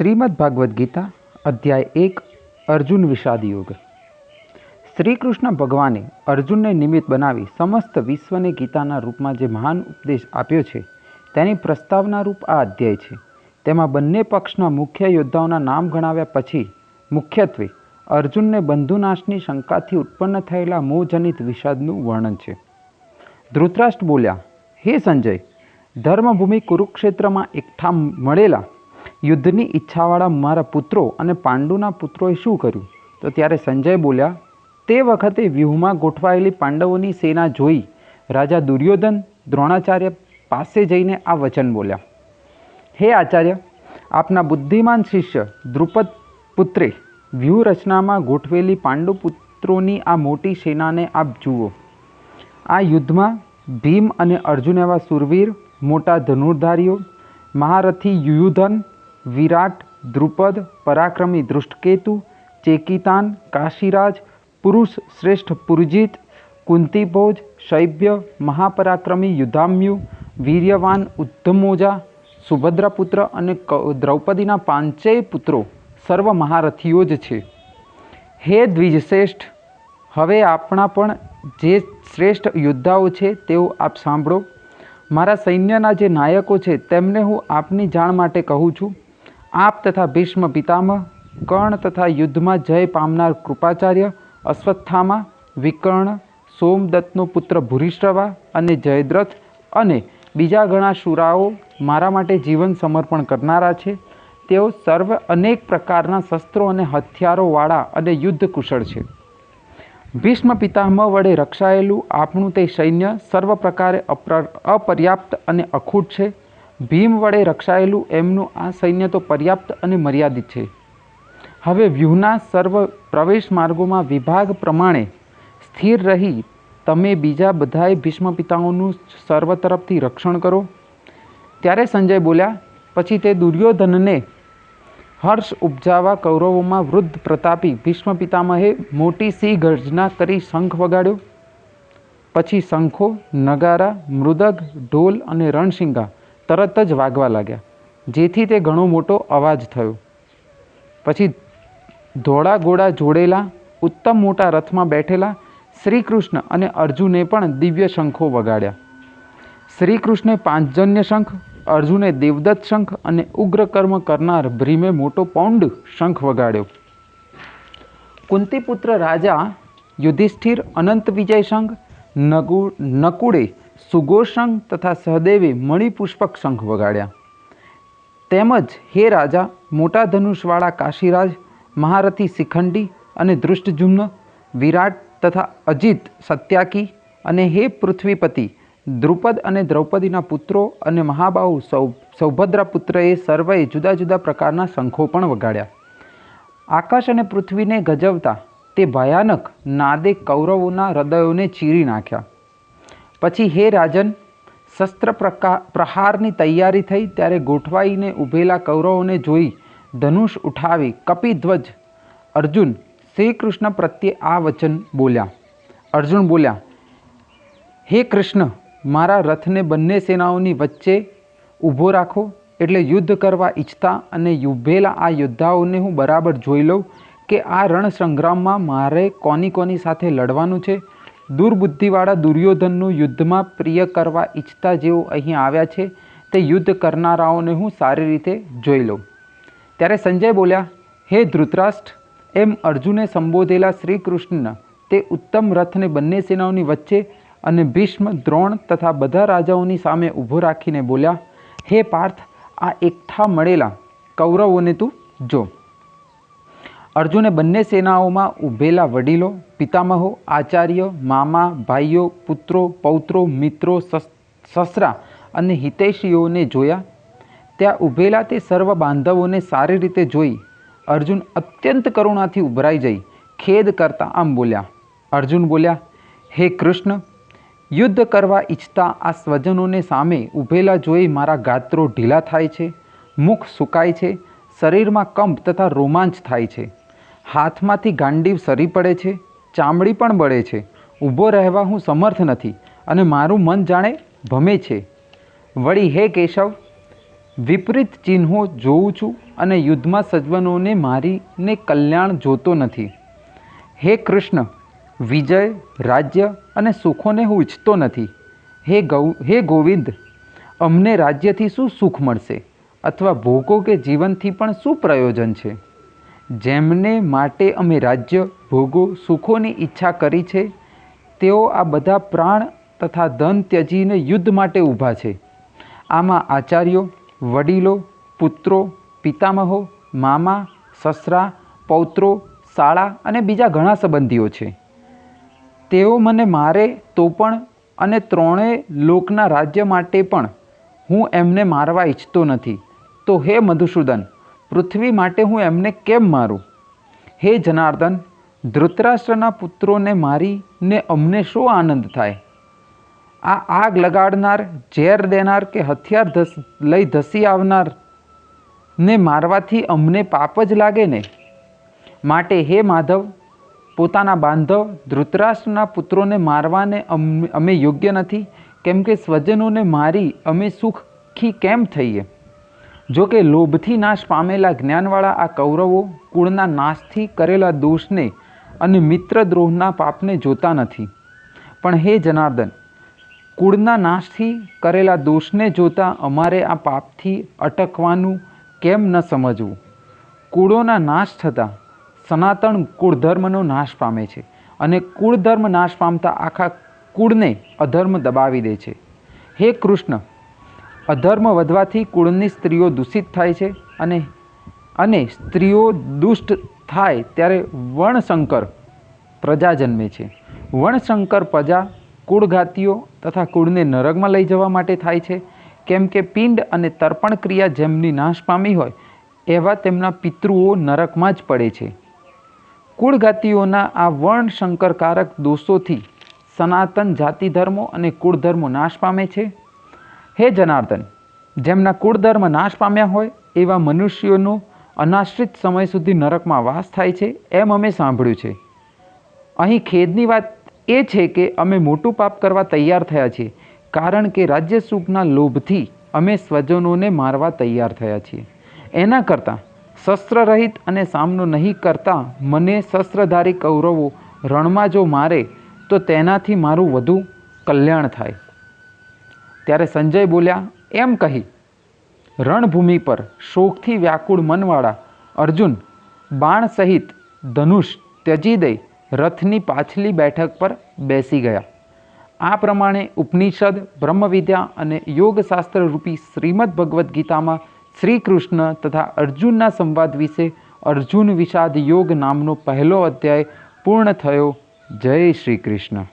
શ્રીમદ ભાગવદ્ ગીતા અધ્યાય એક, અર્જુન વિષાદ યોગ. શ્રી કૃષ્ણ ભગવાને અર્જુનને નિમિત્ત બનાવી સમસ્ત વિશ્વને ગીતાના રૂપમાં જે મહાન ઉપદેશ આપ્યો છે, તેની પ્રસ્તાવના રૂપ આ અધ્યાય છે. તેમાં બંને પક્ષના મુખ્ય યોદ્ધાઓના નામ ગણાવ્યા પછી, મુખ્યત્વે અર્જુનને બંધુનાશની શંકાથી ઉત્પન્ન થયેલા મોહજનિત વિષાદનું વર્ણન છે. ધૃતરાષ્ટ્ર બોલ્યા, હે સંજય, ધર્મભૂમિ કુરુક્ષેત્રમાં એકઠા મળેલા યુદ્ધની ઈચ્છાવાળા મારા પુત્રો અને પાંડુના પુત્રોએ શું કર્યું? તો ત્યારે સંજય બોલ્યા, તે વખતે વ્યૂહમાં ગોઠવાયેલી પાંડવોની સેના જોઈ રાજા દુર્યોધન દ્રોણાચાર્ય પાસે જઈને આ વચન બોલ્યા. હે આચાર્ય, આપના બુદ્ધિમાન શિષ્ય દ્રુપદ પુત્રે વ્યૂહરચનામાં ગોઠવેલી પાંડુ પુત્રોની આ મોટી સેનાને આપ જુઓ. આ યુદ્ધમાં ભીમ અને અર્જુન એવા સુરવીર, મોટા ધનુર્ધારીઓ, મહારથી યુયુધન વિરાટ દ્રુપદ પરાક્રમી દૃષ્ટકેતુ ચેકિતાન, કાશીરાજ, પુરુષ શ્રેષ્ઠ પુરજીત, કુંતીભોજ, શૈબ્ય, મહાપરાક્રમી યુધામ્યુ વીર્યવાન ઉદ્ધમોજા, સુભદ્રાપુત્ર અને દ્રૌપદીના પાંચેય પુત્રો સર્વ મહારથીઓ જ છે. હે દ્વિજશ્રેષ્ઠ, હવે આપણા પણ જે શ્રેષ્ઠ યોદ્ધાઓ છે તેઓ આપ સાંભળો. મારા સૈન્યના જે નાયકો છે તેમને હું આપની જાણ માટે કહું છું. આપ તથા ભીષ્મ પિતામહ, કર્ણ તથા યુદ્ધમાં જય પામનાર કૃપાચાર્ય, અશ્વત્થામા, વિકર્ણ, સોમદત્તનો પુત્ર ભૂરિશ્રવા અને જયદ્રથ અને બીજા ઘણા શુરાઓ મારા માટે જીવન સમર્પણ કરનારા છે. તેઓ સર્વ અનેક પ્રકારના શસ્ત્રો અને હથિયારોવાળા અને યુદ્ધ કુશળ છે. ભીષ્મ પિતામહ વડે રક્ષાયેલું આપણું તે સૈન્ય સર્વ પ્રકારે અપર્યાપ્ત અને અખૂટ છે. ભીમ વડે રક્ષાયેલું એમનું આ સૈન્ય તો પર્યાપ્ત અને મર્યાદિત છે. હવે વ્યૂહના સર્વ પ્રવેશ માર્ગોમાં વિભાગ પ્રમાણે સ્થિર રહી તમે બીજા બધાએ ભીષ્મ પિતાઓનું સર્વ તરફથી રક્ષણ કરો. ત્યારે સંજય બોલ્યા, પછી તે દુર્યોધનને હર્ષ ઉપજાવા કૌરવોમાં વૃદ્ધ પ્રતાપી ભીષ્મ પિતામહે મોટી સિંહ ગર્જના કરી શંખ વગાડ્યો. પછી શંખો, નગારા, મૃદગ, ઢોલ અને રણશિંગા તરત જ વાગવા લાગ્યા. જેથી તે ઘણો મોટો અવાજ થયો. પછી ધોળા ઘોડા જોડેલા, ઉત્તમ મોટા રથમાં બેઠેલા શ્રી કૃષ્ણ અને અર્જુને પણ દિવ્ય શંખો વગાડ્યા. શ્રી કૃષ્ણે પાંચજન્ય શંખ, અર્જુને દેવદત્ત શંખ અને ઉગ્રકર્મ કરનાર ભ્રીમે મોટો પૌંડ શંખ વગાડ્યો. કુંતીપુત્ર રાજા યુધિષ્ઠિર અનંત વિજય શંખ, નગુ નકુડે સુગોશંખ તથા સહદેવે મણિપુષ્પક શંખ વગાડ્યા. તેમજ હે રાજા મોટા ધનુષવાળા કાશીરાજ, મહારથી શિખંડી અને દૃષ્ટજુમ્ન વિરાટ તથા અજીત સત્યાકી અને હે પૃથ્વીપતિ, દ્રુપદ અને દ્રૌપદીના પુત્રો અને મહાબાહુ સૌ સૌભદ્રા પુત્રએ સર્વે જુદા જુદા પ્રકારના શંખો પણ વગાડ્યા. આકાશ અને પૃથ્વીને ગજવતા તે ભયાનક નાદે કૌરવોના હૃદયોને ચીરી નાખ્યા. પછી હે રાજન, શસ્ત્ર પ્રહારની તૈયારી થઈ ત્યારે ગોઠવાઈને ઊભેલા કૌરવોને જોઈ ધનુષ ઉઠાવી કપિધ્વજ અર્જુન, શ્રી કૃષ્ણ પ્રત્યે આ વચન બોલ્યા. અર્જુન બોલ્યા, હે કૃષ્ણ, મારા રથને બંને સેનાઓની વચ્ચે ઊભો રાખો. એટલે યુદ્ધ કરવા ઈચ્છતા અને યુભેલા આ યોદ્ધાઓને હું બરાબર જોઈ લઉં કે આ રણ સંગ્રામમાં મારે કોની કોની સાથે લડવાનું છે દુર્બુદ્ધિવાળા દુર્યોધનનું યુદ્ધમાં પ્રિય કરવા ઈચ્છતા જેઓ અહીં આવ્યા છે, તે યુદ્ધ કરનારાઓને હું સારી રીતે જોઈ લઉં. ત્યારે સંજય બોલ્યા, હે ધૃતરાષ્ટ્ર, એમ અર્જુને સંબોધેલા શ્રી કૃષ્ણ તે ઉત્તમ રથને બંને સેનાઓની વચ્ચે અને ભીષ્મ, દ્રોણ તથા બધા રાજાઓની સામે ઊભો રાખીને બોલ્યા, હે પાર્થ, આ એકઠા મળેલા કૌરવોને તું જો. અર્જુને બંને સેનાઓમાં ઊભેલા વડીલો, પિતામહો, આચાર્ય, મામા, ભાઈઓ, પુત્રો, પૌત્રો, મિત્રો સસરા અને હિતૈષીઓને જોયા. ત્યાં ઊભેલા તે સર્વ બાંધવોને સારી રીતે જોઈ. અર્જુન અત્યંત કરુણાથી ઉભરાઈ જઈ, ખેદ કરતા આમ બોલ્યા. અર્જુન બોલ્યા, હે કૃષ્ણ, યુદ્ધ કરવા ઈચ્છતા આ સ્વજનોને સામે ઊભેલા જોઈ મારા ગાત્રો ઢીલા થાય છે, મુખ સુકાય છે, શરીરમાં કંપ તથા રોમાંચ થાય છે. હાથમાંથી ગાંડીવ સરી પડે છે, ચામડી પણ બળે છે. ઊભો રહેવા હું સમર્થ નથી અને મારું મન જાણે ભમે છે. વળી હે કેશવ, વિપરીત ચિહ્નો જોઉં છું અને યુદ્ધમાં સજ્જનોને મારીને કલ્યાણ જોતો નથી. હે કૃષ્ણ, વિજય, રાજ્ય અને સુખોને હું ઈચ્છતો નથી. હે ગૌ, હે ગોવિંદ, અમને રાજ્યથી શું સુખ મળશે? અથવા ભોગો કે જીવનથી પણ શું પ્રયોજન છે? જેમને માટે અમે રાજ્ય, ભોગો, સુખોની ઈચ્છા કરી છે, તેઓ આ બધા પ્રાણ તથા ધન ત્યજીને યુદ્ધ માટે ઊભા છે. આમાં આચાર્યો, વડીલો, પુત્રો, પિતામહો, મામા, સસરા, પૌત્રો, શાળા અને બીજા ઘણા સંબંધીઓ છે. તેઓ મને મારે તો પણ અને ત્રણેય લોકના રાજ્ય માટે પણ હું એમને મારવા ઈચ્છતો નથી. તો હે મધુસૂદન પૃથ્વી માટે હું એમને કેમ મારું? હે જનાર્દન, ધૃતરાષ્ટ્રના પુત્રોને મારીને અમને શું આનંદ થાય? આ આગ લગાડનાર, ઝેર દેનાર કે હથિયાર ધસ, લઈ ધસી આવનાર ને મારવાથી અમને પાપ જ લાગે ને? માટે હે માધવ, પોતાના બાંધવ, ધૃતરાષ્ટ્રના પુત્રોને મારવાને અમ- યોગ્ય નથી, કેમ કે સ્વજનોને મારી અમે સુખી કેમ થઈએ? જો કે લોભથી નાશ પામેલા જ્ઞાનવાળા આ કૌરવો કુળના નાશથી કરેલા દોષને અને મિત્રદ્રોહના પાપને જોતા નથી. પણ હે જનાર્દન, કુળના નાશથી કરેલા દોષને જોતા અમારે આ પાપથી અટકવાનું કેમ ન સમજવું? કુળોના નાશ થતાં સનાતન કુળધર્મનો નાશ પામે છે અને કુળધર્મ નાશ પામતા આખા કુળને અધર્મ દબાવી દે છે. હે કૃષ્ણ અધર્મ વધવાથી કુળની સ્ત્રીઓ દૂષિત થાય છે અને અને સ્ત્રીઓ દુષ્ટ થાય ત્યારે વણશંકર પ્રજા જન્મે છે. વણશંકર પ્રજા કુળઘાતીઓ તથા કુળને નરકમાં લઈ જવા માટે થાય છે. કેમ કે પિંડ અને તર્પણ ક્રિયા જેમની નાશ પામી હોય, એવા તેમના પિતૃઓ નરકમાં જ પડે છે. કુળઘાતીઓના આ વણશંકરકારક દોષોથી સનાતન જાતિ ધર્મો અને કુળધર્મો નાશ પામે છે. હે જનાર્દન, જેમના કુળધર્મ નાશ પામ્યા હોય, એવા મનુષ્યોનો અનાશ્રિત સમય સુધી નરકમાં વાસ થાય છે એમ અમે સાંભળ્યું છે. અહીં ખેદની વાત એ છે કે અમે મોટું પાપ કરવા તૈયાર થયા છીએ, કારણ કે રાજ્ય સુખના લોભથી અમે સ્વજનોને મારવા તૈયાર થયા છીએ. એના કરતાં શસ્ત્રરહિત અને સામનો નહીં કરતા મને શસ્ત્રધારી કૌરવો રણમાં જો મારે, તો તેનાથી મારું વધુ કલ્યાણ થાય. ત્યારે સંજય બોલ્યા, એમ કહી. રણભૂમિ પર શોકથી વ્યાકુળ મનવાળા અર્જુન, બાણ સહિત ધનુષ ત્યજી દઈ રથની પાછલી બેઠક પર બેસી ગયા. આ પ્રમાણે ઉપનિષદ, બ્રહ્મવિદ્યા અને યોગશાસ્ત્ર રૂપી શ્રીમદ ભગવદ્ ગીતામાં શ્રી કૃષ્ણ તથા અર્જુનના સંવાદ વિશે અર્જુન વિષાદ યોગ નામનો પહેલો અધ્યાય પૂર્ણ થયો. જય શ્રી કૃષ્ણ.